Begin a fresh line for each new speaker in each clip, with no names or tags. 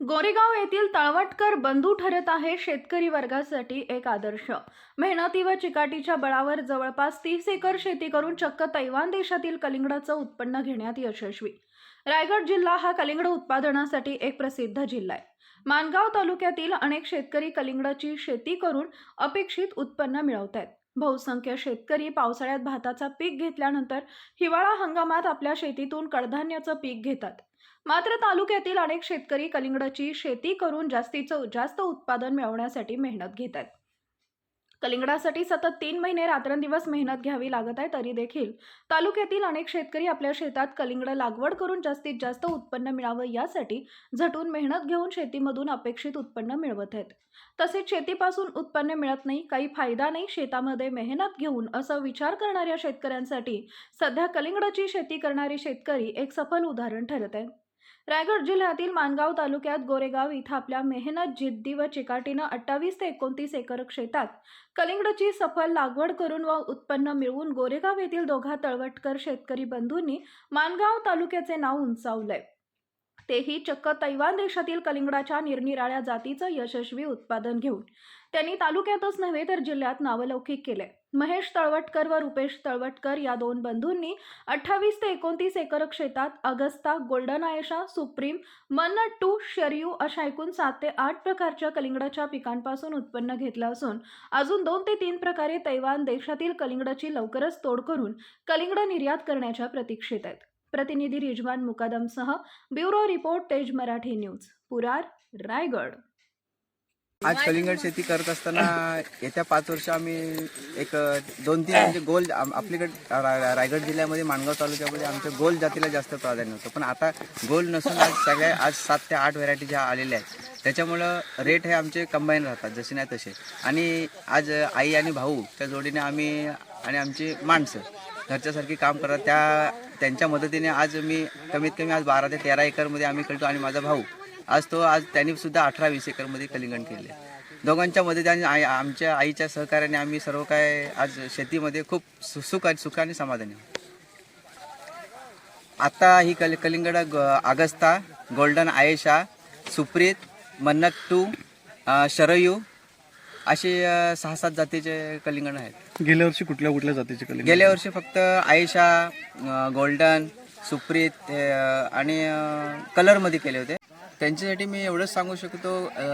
गोरेगाव येथील तळवटकर बंधू ठरत आहे शेतकरी वर्गासाठी एक आदर्श. मेहनती व चिकाटीच्या बळावर जवळपास तीस एकर शेती करून चक्क तैवान देशातील कलिंगडाचं उत्पन्न घेण्यात यशस्वी. रायगड जिल्हा हा कलिंगड उत्पादनासाठी एक प्रसिद्ध जिल्हा आहे. मानगाव तालुक्यातील अनेक शेतकरी कलिंगडाची शेती करून अपेक्षित उत्पन्न मिळवत आहेत बहुसंख्य शेतकरी पावसाळ्यात भाताचा पीक घेतल्यानंतर हिवाळा हंगामात आपल्या शेतीतून कडधान्याचं पीक घेतात. मात्र तालुक्यातील अनेक शेतकरी कलिंगडाची शेती करून जास्तीचं जास्त उत्पादन मिळवण्यासाठी मेहनत घेतात. कलिंगडासाठी सतत तीन महिने रात्रंदिवस मेहनत घ्यावी लागत आहे तरी देखील. तालुक्यातील अनेक शेतकरी आपल्या शेतात कलिंगड लागवड करून जास्तीत जास्त उत्पन्न मिळावं यासाठी झटून मेहनत घेऊन शेतीमधून अपेक्षित उत्पन्न मिळवत आहेत. तसेच शेतीपासून उत्पन्न मिळत नाही काही फायदा नाही शेतामध्ये मेहनत घेऊन असं विचार करणाऱ्या शेतकऱ्यांसाठी सध्या कलिंगडाची शेती करणारे शेतकरी एक सफल उदाहरण ठरत आहे. रायगड जिल्ह्यातील मानगाव तालुक्यात गोरेगाव इथं आपल्या मेहनत जिद्दी व चिकाटीनं अठ्ठावीस ते एकोणतीस एकर क्षेत्रात कलिंगडची सफल लागवड करून व उत्पन्न मिळवून गोरेगाव येथील दोघा तळवटकर शेतकरी बंधूंनी मानगाव तालुक्याचे नाव उंचावलंय. तेही चक्क तैवान देशातील कलिंगडाच्या निरनिराळ्या जातीचं यशस्वी उत्पादन घेऊन. त्यांनी तालुक्यातच नव्हे तर जिल्ह्यात नावलौकिक केले. महेश तळवटकर व रुपेश तळवटकर या दोन बंधूंनी अठ्ठावीस ते एकोणतीस एकर क्षेत्रात अगस्ता गोल्डन आयशा सुप्रीम मन टू शर्यू अशा एकूण सात ते आठ प्रकारच्या कलिंगडाच्या पिकांपासून उत्पन्न घेतलं असून अजून दोन ते तीन प्रकारे तैवान देशातील कलिंगडाची लवकरच तोड करून कलिंगड निर्यात करण्याच्या प्रतीक्षेत आहेत. प्रतिनिधी रिजवान मुकादमसह ब्युरो रिपोर्ट तेज मराठी न्यूज पुरार रायगड.
आज कलिंगड शेती करत असताना येत्या पाच वर्ष आम्ही एक दोन तीन म्हणजे गोल आपल्याकडे रायगड जिल्ह्यामध्ये माणगाव तालुक्यामध्ये आमच्या गोल जातीला जास्त प्राधान्य होतं. पण आता गोल नसून आज सगळ्या आज सात ते आठ व्हरायटी ज्या आलेल्या आहेत त्याच्यामुळं रेट हे आमचे कंबाईन राहतात जसे नाही तसे. आणि आज आई आणि भाऊ त्या जोडीने आम्ही आणि आमची माणसं घरच्यासारखी काम करतात. त्या त्यांच्या मदतीने आज मी कमीत कमी आज बारा ते तेरा एकरमध्ये आम्ही खेळतो आणि माझा भाऊ आज तो आज त्यांनी सुद्धा अठरा वीस एकरमध्ये कलिंगण केले. दोघांच्या मदतीने आई आमच्या आईच्या सहकार्याने आम्ही सर्व काय आज शेतीमध्ये खूप सु- सुख सुख आणि समाधानी आत्ता आता ही कल कलिंगड ग- Augusta golden Ayesha Supreet Mannat two Sharayu असे अ, सहा सात जातीचे कलिंगड आहेत.
गेल्या वर्षी कुठल्या कुठल्या जातीचे कलिंगड
गेल्या वर्षी फक्त आयशा अ, गोल्डन सुप्रीत हे, अ, आणि कलरमध्ये केले होते. त्यांच्यासाठी मी एवढंच सांगू शकतो अ,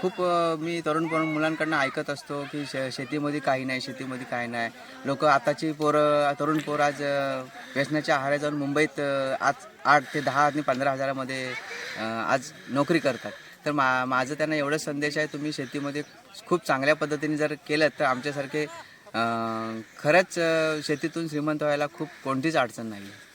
खूप अ, मी तरुण पोर मुलांकडनं ऐकत असतो की शे शेतीमध्ये काही नाही शेतीमध्ये काही नाही. लोक आताची पोरं तरुण पोरं आज अ, व्यसनाच्या आहारी जाऊन मुंबईत अ, आज आठ ते दहा आणि पंधरा हजारामध्ये अ, आज नोकरी करतात. तर मा माझं त्यांना एवढंच संदेश आहे तुम्ही शेतीमध्ये खूप चांगल्या पद्धतीने जर केलं तर आमच्यासारखे खरंच शेतीतून श्रीमंत व्हायला खूप कोणतीच अडचण नाही आहे